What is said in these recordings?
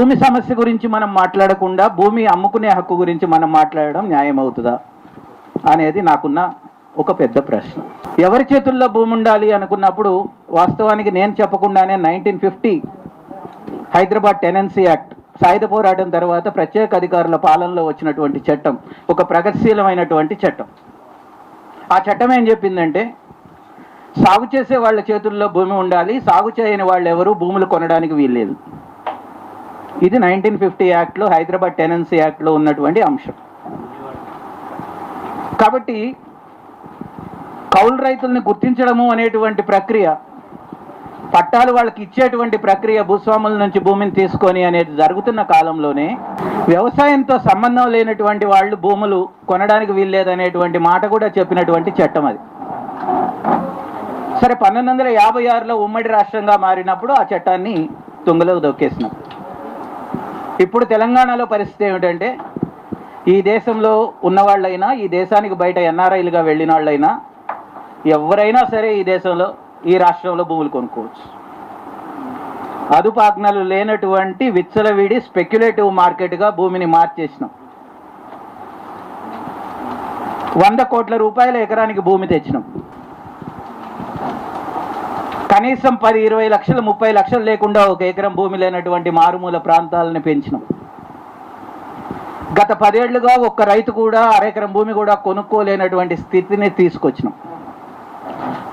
భూమి సమస్య గురించి మనం మాట్లాడకుండా భూమి అమ్ముకునే హక్కు గురించి మనం మాట్లాడడం న్యాయం అవుతుందా అనేది నాకున్న ఒక పెద్ద ప్రశ్న. ఎవరి చేతుల్లో భూమి ఉండాలి అనుకున్నప్పుడు వాస్తవానికి నేను చెప్పకుండానే nineteen fifty Hyderabad tenancy act సాయుధ పోరాటం తర్వాత ప్రత్యేక అధికారుల పాలనలో వచ్చినటువంటి చట్టం ఒక ప్రగతిశీలమైనటువంటి చట్టం. ఆ చట్టం ఏం చెప్పిందంటే సాగు చేసే వాళ్ళ చేతుల్లో భూమి ఉండాలి సాగు చేయని వాళ్ళు ఎవరు భూములు కొనడానికి వీల్లేదు. ఇది నైన్టీన్ ఫిఫ్టీ యాక్ట్లో హైదరాబాద్ టెనెన్సీ యాక్ట్లో ఉన్నటువంటి అంశం. కాబట్టి కౌలు రైతుల్ని గుర్తించడము అనేటువంటి ప్రక్రియ పట్టాలు వాళ్ళకి ఇచ్చేటువంటి ప్రక్రియ భూస్వాముల నుంచి భూమిని తీసుకొని అనేది జరుగుతున్న కాలంలోనే వ్యవసాయంతో సంబంధం లేనటువంటి వాళ్ళు భూములు కొనడానికి వీల్లేదనేటువంటి మాట కూడా చెప్పినటువంటి చట్టం అది. సరే పంతొమ్మిది వందల యాభై ఆరులో ఉమ్మడి రాష్ట్రంగా మారినప్పుడు ఆ చట్టాన్ని తుంగలోకి దొక్కేసినాం. ఇప్పుడు తెలంగాణలో పరిస్థితి ఏమిటంటే ఈ దేశంలో ఉన్నవాళ్ళైనా ఈ దేశానికి బయట ఎన్ఆర్ఐలుగా వెళ్ళిన వాళ్ళైనా ఎవరైనా సరే ఈ దేశంలో ఈ రాష్ట్రంలో భూములు కొనుక్కోవచ్చు. అదుపాజ్ఞలు లేనటువంటి విచ్చలవిడి స్పెక్యులేటివ్ మార్కెట్గా భూమిని మార్చేసినాం. వంద కోట్ల రూపాయల ఎకరానికి భూమి తెచ్చినాం. కనీసం పది ఇరవై లక్షలు ముప్పై లక్షలు లేకుండా ఒక ఎకరం భూమి లేనటువంటి మారుమూల ప్రాంతాలను పెంచినాం. గత పదేళ్ళుగా ఒక్క రైతు కూడా అరెకరం భూమి కూడా కొనుక్కోలేనటువంటి స్థితిని తీసుకొచ్చినాం.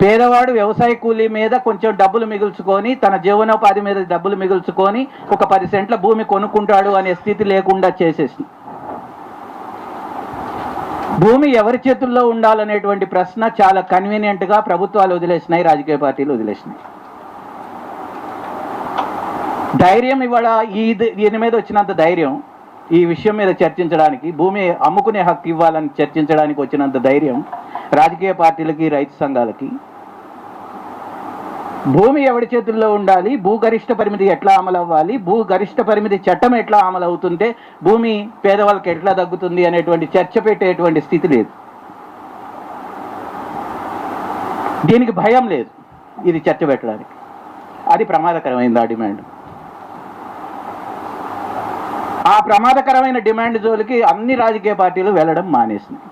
పేదవాడు వ్యవసాయ కూలీ మీద కొంచెం డబ్బులు మిగుల్చుకొని తన జీవనోపాధి మీద డబ్బులు మిగుల్చుకొని ఒక పది సెంట్ల భూమి కొనుక్కుంటాడు అనే స్థితి లేకుండా చేసేసి భూమి ఎవరి చేతుల్లో ఉండాలనేటువంటి ప్రశ్న చాలా కన్వీనియంట్గా ప్రభుత్వాలు వదిలేసినాయి రాజకీయ పార్టీలు వదిలేసినాయి. ధైర్యం ఇవాళ ఈ దీని మీద వచ్చినంత ధైర్యం ఈ విషయం మీద చర్చించడానికి భూమి అమ్ముకునే హక్కు ఇవ్వాలని చర్చించడానికి వచ్చినంత ధైర్యం రాజకీయ పార్టీలకి రైతు సంఘాలకి భూమి ఎవరి చేతుల్లో ఉండాలి? భూగరిష్ట పరిమితి ఎట్లా అమలు అవ్వాలి భూగరిష్ట పరిమితి చట్టం ఎట్లా అమలు అవుతుంటే భూమి పేదవాళ్ళకి ఎట్లా తగ్గుతుంది అనేటువంటి చర్చ పెట్టేటువంటి స్థితి లేదు. దీనికి భయం లేదు ఇది చర్చ పెట్టడానికి. అది ప్రమాదకరమైంది ఆ డిమాండ్. ఆ ప్రమాదకరమైన డిమాండ్ జోలికి అన్ని రాజకీయ పార్టీలు వెళ్ళడం మానేసినాయి.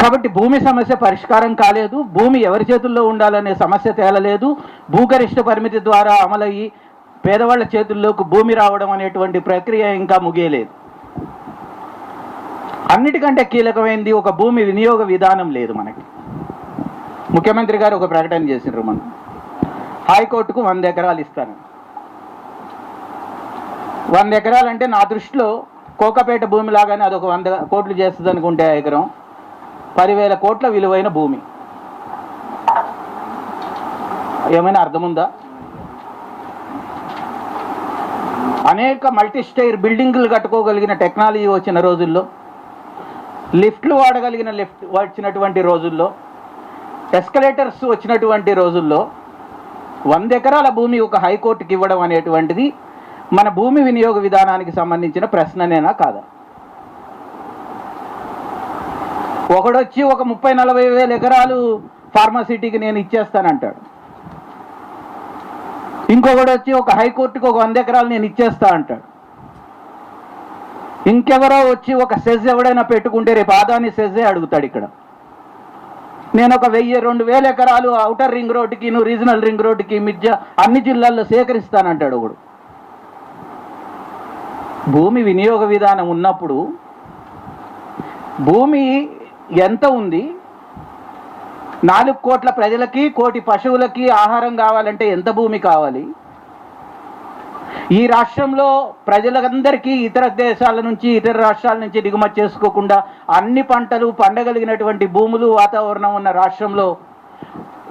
కాబట్టి భూమి సమస్య పరిష్కారం కాలేదు. భూమి ఎవరి చేతుల్లో ఉండాలనే సమస్య తేలలేదు. భూగరిష్ట పరిమితి ద్వారా అమలయ్యి పేదవాళ్ళ చేతుల్లోకి భూమి రావడం అనేటువంటి ప్రక్రియ ఇంకా ముగియలేదు. అన్నిటికంటే కీలకమైంది ఒక భూమి వినియోగ విధానం లేదు మనకి. ముఖ్యమంత్రి గారు ఒక ప్రకటన చేసినారు మనం హైకోర్టుకు వంద ఎకరాలు ఇస్తాను వంద ఎకరాలు అంటే నా దృష్టిలో కోకపేట భూమి లాగానే అదొక వంద కోట్లు చేస్తుంది అనుకుంటే ఎకరం. పదివేల కోట్ల విలువైన భూమి. ఏమైనా అర్థముందా? అనేక మల్టీ స్టైర్ బిల్డింగ్లు కట్టుకోగలిగిన టెక్నాలజీ వచ్చిన రోజుల్లో లిఫ్ట్లు వాడగలిగిన లిఫ్ట్ వచ్చినటువంటి రోజుల్లో ఎస్కలేటర్స్ వచ్చినటువంటి రోజుల్లో వంద ఎకరాల భూమి ఒక హైకోర్టుకి ఇవ్వడం అనేటువంటిది మన భూమి వినియోగ విధానానికి సంబంధించిన ప్రశ్ననేనా కాదా? ఒకడొచ్చి ఒక ముప్పై నలభై వేల ఎకరాలు ఫార్మసిటీకి నేను ఇచ్చేస్తానంటాడు. ఇంకొకడు వచ్చి ఒక హైకోర్టుకి ఒక వంద ఎకరాలు నేను ఇచ్చేస్తా అంటాడు. ఇంకెవరో వచ్చి ఒక సెజ్ ఎవడైనా పెట్టుకుంటే రేపు ఆదాని సెజ్జే అడుగుతాడు ఇక్కడ. నేను ఒక వెయ్యి రెండు వేల ఎకరాలు అవుటర్ రింగ్ రోడ్డుకి నువ్వు రీజనల్ రింగ్ రోడ్డుకి మిద్య అన్ని జిల్లాల్లో సేకరిస్తానంటాడు ఒకడు. భూమి వినియోగ విధానం ఉన్నప్పుడు భూమి ఎంత ఉంది? నాలుగు కోట్ల ప్రజలకి కోటి పశువులకి ఆహారం కావాలంటే ఎంత భూమి కావాలి? ఈ రాష్ట్రంలో ప్రజలందరికీ ఇతర దేశాల నుంచి ఇతర రాష్ట్రాల నుంచి దిగుమతి చేసుకోకుండా అన్ని పంటలు పండగలిగినటువంటి భూములు వాతావరణం ఉన్న రాష్ట్రంలో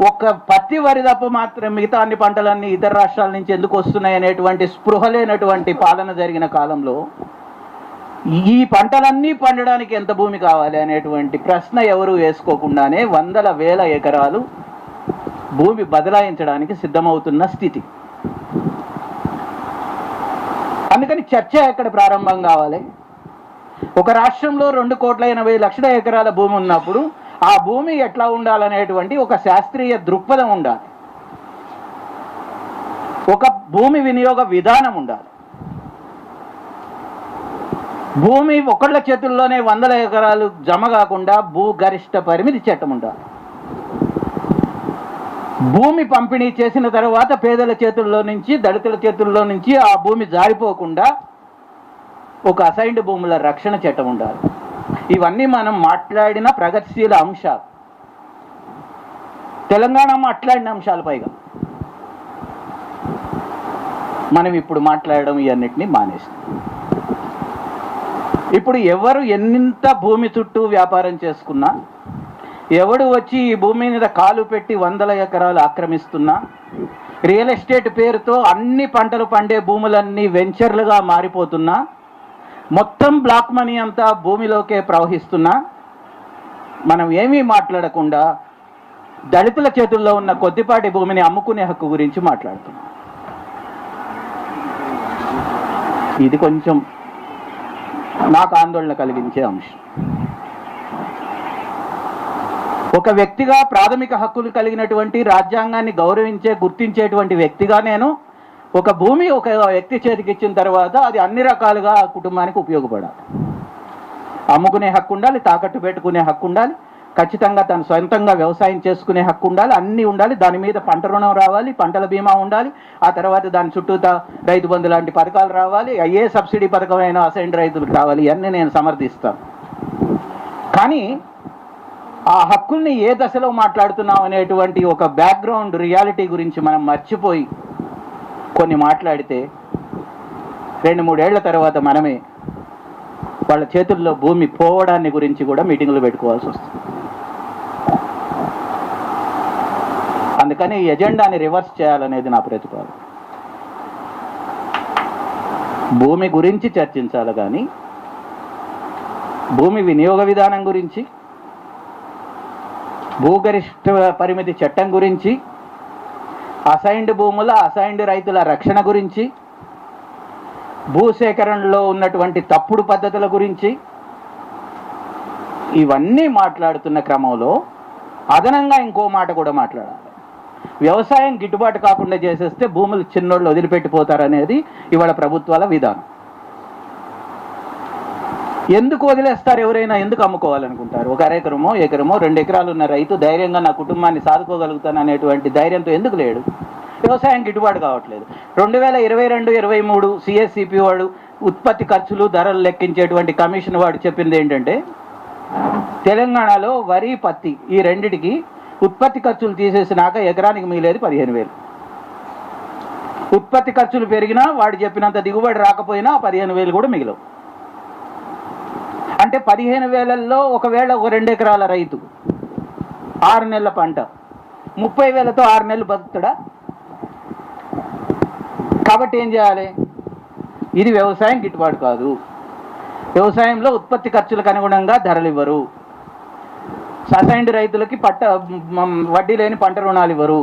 ఒక్క పత్తి వరి తప్ప మాత్రం మిగతా అన్ని పంటలన్నీ ఇతర రాష్ట్రాల నుంచి ఎందుకు వస్తున్నాయి అనేటువంటి స్పృహ లేనటువంటి పాలన జరిగిన కాలంలో ఈ పంటలన్నీ పండడానికి ఎంత భూమి కావాలి అనేటువంటి ప్రశ్న ఎవరు వేసుకోకుండానే వందల వేల ఎకరాలు భూమి బదలాయించడానికి సిద్ధమవుతున్న స్థితి. అందుకని చర్చ ఎక్కడ ప్రారంభం కావాలి? ఒక రాష్ట్రంలో రెండు కోట్ల ఎనభై లక్షల ఎకరాల భూమి ఉన్నప్పుడు ఆ భూమి ఎట్లా ఉండాలనేటువంటి ఒక శాస్త్రీయ దృక్పథం ఉండాలి. ఒక భూమి వినియోగ విధానం ఉండాలి. భూమి ఒకళ్ళ చేతుల్లోనే వందల ఎకరాలు జమ కాకుండా భూ గరిష్ట పరిమితి చట్టం ఉండాలి భూమి పంపిణీ చేసిన తర్వాత పేదల చేతుల్లో నుంచి దళితుల చేతుల్లో నుంచి ఆ భూమి జారిపోకుండా ఒక అసైన్డ్ భూముల రక్షణ చట్టం ఉండాలి ఇవన్నీ మనం మాట్లాడిన ప్రగతిశీల అంశాలు. తెలంగాణ మాట్లాడిన అంశాలు పైగా. మనం ఇప్పుడు మాట్లాడడం ఇవన్నిటిని మానేస్తాం. ఇప్పుడు ఎవరు ఎంత భూమి చుట్టూ వ్యాపారం చేసుకున్నా ఎవడు వచ్చి ఈ భూమి మీద కాలు పెట్టి వందల ఎకరాలు ఆక్రమిస్తున్నా రియల్ ఎస్టేట్ పేరుతో అన్ని పంటలు పండే భూములన్నీ వెంచర్లుగా మారిపోతున్నా మొత్తం బ్లాక్ మనీ అంతా భూమిలోకే ప్రవహిస్తున్నా మనం ఏమీ మాట్లాడకుండా దళితుల చేతుల్లో ఉన్న కొద్దిపాటి భూమిని అమ్ముకునే హక్కు గురించి మాట్లాడుతున్నాం. ఇది కొంచెం నాకు ఆందోళన కలిగించే అంశం. ఒక వ్యక్తిగా ప్రాథమిక హక్కులు కలిగినటువంటి రాజ్యాంగాన్ని గౌరవించే గుర్తించేటువంటి వ్యక్తిగా నేను ఒక భూమి ఒక వ్యక్తి చేతికి ఇచ్చిన తర్వాత అది అన్ని రకాలుగా కుటుంబానికి ఉపయోగపడాలి. అమ్ముకునే హక్కు ఉండాలి తాకట్టు పెట్టుకునే హక్కు ఉండాలి ఖచ్చితంగా తను సొంతంగా వ్యవసాయం చేసుకునే హక్కు ఉండాలి అన్నీ ఉండాలి దాని మీద పంట రుణం రావాలి పంటల బీమా ఉండాలి ఆ తర్వాత దాని చుట్టూ రైతు బంధు లాంటి పథకాలు రావాలి ఏ సబ్సిడీ పథకమైన అసైన్ రైతులకు రావాలి ఇవన్నీ నేను సమర్థిస్తాను. కానీ ఆ హక్కుల్ని ఏ దశలో మాట్లాడుతున్నాం అనేటువంటి ఒక బ్యాక్గ్రౌండ్ రియాలిటీ గురించి మనం మర్చిపోయి కొన్ని మాట్లాడితే రెండు మూడేళ్ళ తర్వాత మనమే వాళ్ళ చేతుల్లో భూమి పోవడాన్ని గురించి కూడా మీటింగులు పెట్టుకోవాల్సి వస్తుంది. అందుకని ఈ ఎజెండాని రివర్స్ చేయాలనేది నా ప్రతిపాదన. భూమి గురించి చర్చించాలి కానీ భూమి వినియోగ విధానం గురించి భూగరిష్ట పరిమితి చట్టం గురించి అసైన్డ్ భూముల అసైన్డ్ రైతుల రక్షణ గురించి భూసేకరణలో ఉన్నటువంటి తప్పుడు పద్ధతుల గురించి ఇవన్నీ మాట్లాడుతున్న క్రమంలో అదనంగా ఇంకో మాట కూడా మాట్లాడాలి. వ్యవసాయం గిట్టుబాటు కాకుండా చేసేస్తే భూములు చిన్నోళ్ళు వదిలిపెట్టిపోతారనేది ఇవాళ ప్రభుత్వాల విధానం. ఎందుకు వదిలేస్తారు ఎవరైనా? ఎందుకు అమ్ముకోవాలనుకుంటారు? ఒక అరెకరమో ఎకరమో రెండు ఎకరాలు ఉన్న రైతు ధైర్యంగా నా కుటుంబాన్ని సాదుకోగలుగుతాను అనేటువంటి ధైర్యంతో ఎందుకు లేడు? వ్యవసాయం గిట్టుబాటు కావట్లేదు. రెండు వేల ఇరవై రెండు ఇరవై మూడు సిఎస్సిపి వాడు ఉత్పత్తి ఖర్చులు ధరలు లెక్కించేటువంటి కమిషన్ వాడు చెప్పింది ఏంటంటే తెలంగాణలో వరి పత్తి ఈ రెండిటికి ఉత్పత్తి ఖర్చులు తీసేసినాక ఎకరానికి మిగిలేదు పదిహేను వేలు. ఉత్పత్తి ఖర్చులు పెరిగినా వాడు చెప్పినంత దిగుబడి రాకపోయినా పదిహేను వేలు కూడా మిగిలవు. అంటే పదిహేను వేలల్లో ఒకవేళ ఒక రెండు ఎకరాల రైతు ఆరు నెలల పంట ముప్పై వేలతో ఆరు నెలలు బతుకుతాడా? కాబట్టి ఏం చేయాలి? ఇది వ్యవసాయం గిట్టుబాటు కాదు. వ్యవసాయంలో ఉత్పత్తి ఖర్చులకు అనుగుణంగా ధరలు ఇవ్వరు. అసైన్డ్ రైతులకి పట్ట వడ్డీ లేని పంట రుణాలు ఇవ్వరు.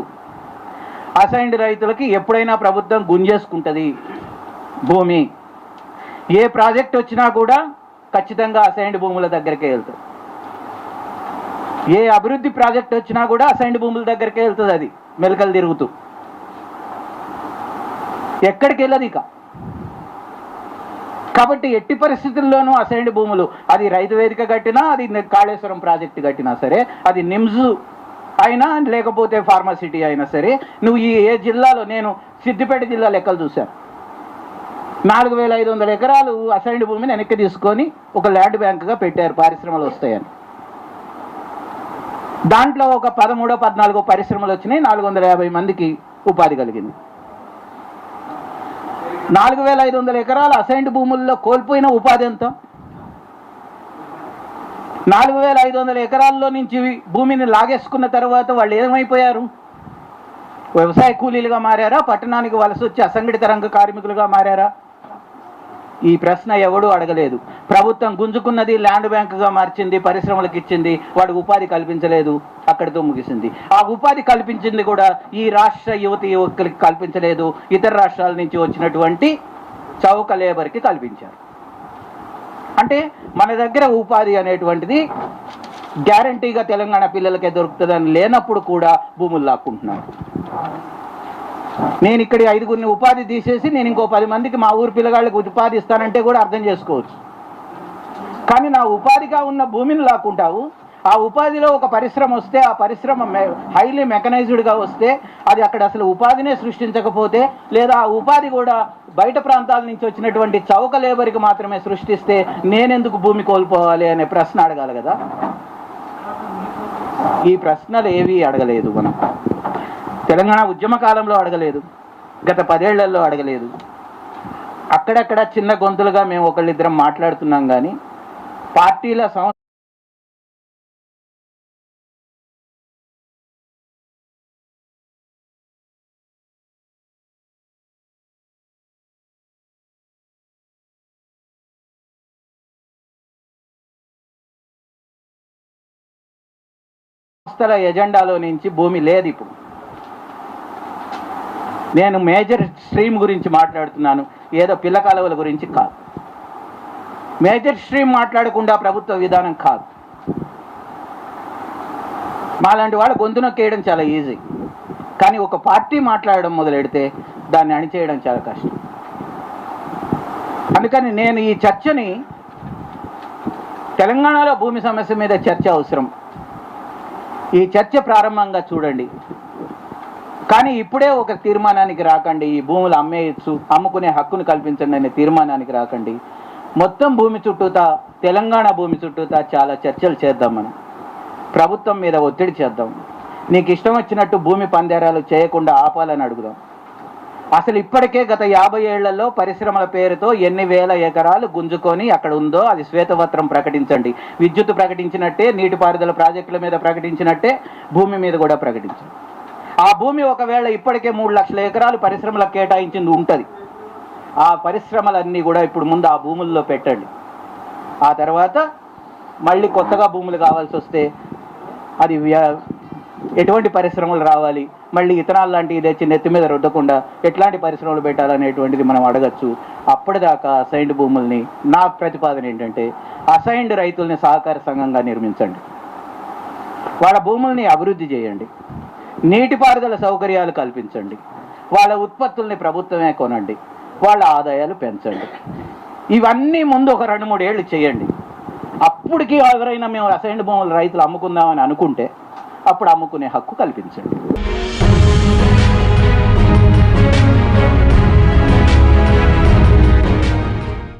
అసైన్డ్ రైతులకి ఎప్పుడైనా ప్రభుత్వం గుంజేసుకుంటుంది భూమి. ఏ ప్రాజెక్ట్ వచ్చినా కూడా ఖచ్చితంగా అసైన్డ్ భూముల దగ్గరికే వెళ్తుంది. ఏ అభివృద్ధి ప్రాజెక్ట్ వచ్చినా కూడా అసైన్డ్ భూముల దగ్గరికే వెళ్తుంది అది మెలకలు తిరుగుతూ. ఎక్కడికి వెళ్ళదు ఇక. కాబట్టి ఎట్టి పరిస్థితుల్లోనూ అసైన్డ్ భూములు అది రైతు వేదిక కట్టినా అది కాళేశ్వరం ప్రాజెక్టు కట్టినా సరే అది నిమ్స్ అయినా లేకపోతే ఫార్మాసిటీ అయినా సరే నువ్వు ఈ ఏ జిల్లాలో నేను సిద్దిపేట జిల్లా లెక్కలు చూశాను. నాలుగు వేల ఐదు వందల ఎకరాలు అసైన్డ్ భూమిని వెనక్కి తీసుకొని ఒక ల్యాండ్ బ్యాంక్గా పెట్టారు పరిశ్రమలు వస్తాయని. దాంట్లో ఒక పదమూడో పద్నాలుగో పరిశ్రమలు వచ్చినాయి నాలుగు వందల యాభై మందికి ఉపాధి కలిగింది. నాలుగు వేల ఐదు వందల ఎకరాల అసైన్డ్ భూముల్లో కోల్పోయిన ఉపాధి ఎంత? నాలుగు వేల ఐదు వందల ఎకరాల్లో నుంచి భూమిని లాగేసుకున్న తర్వాత వాళ్ళు ఏమైపోయారు? వ్యవసాయ కూలీలుగా మారారా? పట్టణానికి వలస వచ్చి అసంఘటిత రంగ కార్మికులుగా మారారా? ఈ ప్రశ్న ఎవడూ అడగలేదు. ప్రభుత్వం గుంజుకున్నది ల్యాండ్ బ్యాంకుగా మార్చింది పరిశ్రమలకు ఇచ్చింది వాడు ఉపాధి కల్పించలేదు అక్కడితో ముగిసింది. ఆ ఉపాధి కల్పించింది కూడా ఈ రాష్ట్ర యువతి యువకులకి కల్పించలేదు ఇతర రాష్ట్రాల నుంచి వచ్చినటువంటి చౌక లేబర్కి కల్పించారు. అంటే మన దగ్గర ఉపాధి అనేటువంటిది గ్యారంటీగా తెలంగాణ పిల్లలకే దొరుకుతుందని లేనప్పుడు కూడా భూములు లాక్కుంటున్నారు. నేను ఇక్కడ ఐదుగురిని ఉపాధి తీసేసి నేను ఇంకో పది మందికి మా ఊరు పిల్లగాళ్ళకి ఉపాధి ఇస్తానంటే కూడా అర్థం చేసుకోవచ్చు. కానీ నా ఉపాధిగా ఉన్న భూమిని లాక్కుంటావు ఆ ఉపాధిలో ఒక పరిశ్రమ వస్తే ఆ పరిశ్రమ హైలీ మెకనైజ్డ్గా వస్తే అది అక్కడ అసలు ఉపాధినే సృష్టించకపోతే లేదా ఆ ఉపాధి కూడా బయట ప్రాంతాల నుంచి వచ్చినటువంటి చౌక లేబర్కి మాత్రమే సృష్టిస్తే నేనెందుకు భూమి కోల్పోవాలి అనే ప్రశ్న అడగాలి కదా? ఈ ప్రశ్నలు ఏవి అడగలేదు మనం. తెలంగాణ ఉద్యమ కాలంలో అడగలేదు. గత పదేళ్ళలో అడగలేదు. అక్కడక్కడ చిన్న గొంతులుగా మేము ఒకళ్ళిద్దరం మాట్లాడుతున్నాం కానీ పార్టీల సంస్థ సంస్థల ఎజెండాలో నుంచి భూమి లేదు ఇప్పుడు నేను మేజర్ స్ట్రీమ్ గురించి మాట్లాడుతున్నాను. ఏదో పిల్ల కాలువల గురించి కాదు. మేజర్ స్ట్రీమ్ మాట్లాడకుండా ప్రభుత్వ విధానం కాదు. మాలాంటి వాళ్ళు గొంతు నొక్కేయడం చాలా ఈజీ. కానీ ఒక పార్టీ మాట్లాడడం మొదలెడితే దాన్ని అణిచేయడం చాలా కష్టం. అందుకని నేను ఈ చర్చని తెలంగాణలో భూమి సమస్య మీద చర్చ అవసరం. ఈ చర్చ ప్రారంభంగా చూడండి. కానీ ఇప్పుడే ఒక తీర్మానానికి రాకండి ఈ భూములు అమ్మేయచ్చు అమ్ముకునే హక్కును కల్పించండి అనే తీర్మానానికి రాకండి. మొత్తం భూమి చుట్టూతా తెలంగాణ భూమి చుట్టూతా చాలా చర్చలు చేద్దాం మనం. ప్రభుత్వం మీద ఒత్తిడి చేద్దాం. నీకు ఇష్టం వచ్చినట్టు భూమి పందేరాలు చేయకుండా ఆపాలని అడుగుదాం. అసలు ఇప్పటికే గత యాభై ఏళ్ళలో పరిశ్రమల పేరుతో ఎన్ని వేల ఎకరాలు గుంజుకొని అక్కడ ఉందో అది శ్వేతపత్రం ప్రకటించండి. విద్యుత్ ప్రకటించినట్టే నీటిపారుదల ప్రాజెక్టుల మీద ప్రకటించినట్టే భూమి మీద కూడా ప్రకటించండి. ఆ భూమి ఒకవేళ ఇప్పటికే మూడు లక్షల ఎకరాలు పరిశ్రమలకు కేటాయించింది ఉంటుంది. ఆ పరిశ్రమలన్నీ కూడా ఇప్పుడు ముందు ఆ భూముల్లో పెట్టండి. ఆ తర్వాత మళ్ళీ కొత్తగా భూములు కావాల్సి వస్తే అది ఎటువంటి పరిశ్రమలు రావాలి? మళ్ళీ ఇతనాలు లాంటివి తెచ్చి నెత్తి మీద రుద్దకుండా ఎట్లాంటి పరిశ్రమలు పెట్టాలనేటువంటిది మనం అడగచ్చు. అప్పటిదాకా అసైన్డ్ భూముల్ని నా ప్రతిపాదన ఏంటంటే అసైన్డ్ రైతుల్ని సహకార సంఘంగా నిర్మించండి. వాళ్ళ భూముల్ని అభివృద్ధి చేయండి. నీటిపారుదల సౌకర్యాలు కల్పించండి. వాళ్ళ ఉత్పత్తుల్ని ప్రభుత్వమే కొనండి. వాళ్ళ ఆదాయాలు పెంచండి. ఇవన్నీ ముందు ఒక రెండు మూడు ఏళ్ళు చేయండి. అప్పటికి ఎవరైనా మేము రసాయన భూములు రైతులు అమ్ముకుందామని అనుకుంటే అప్పుడు అమ్ముకునే హక్కు కల్పించండి.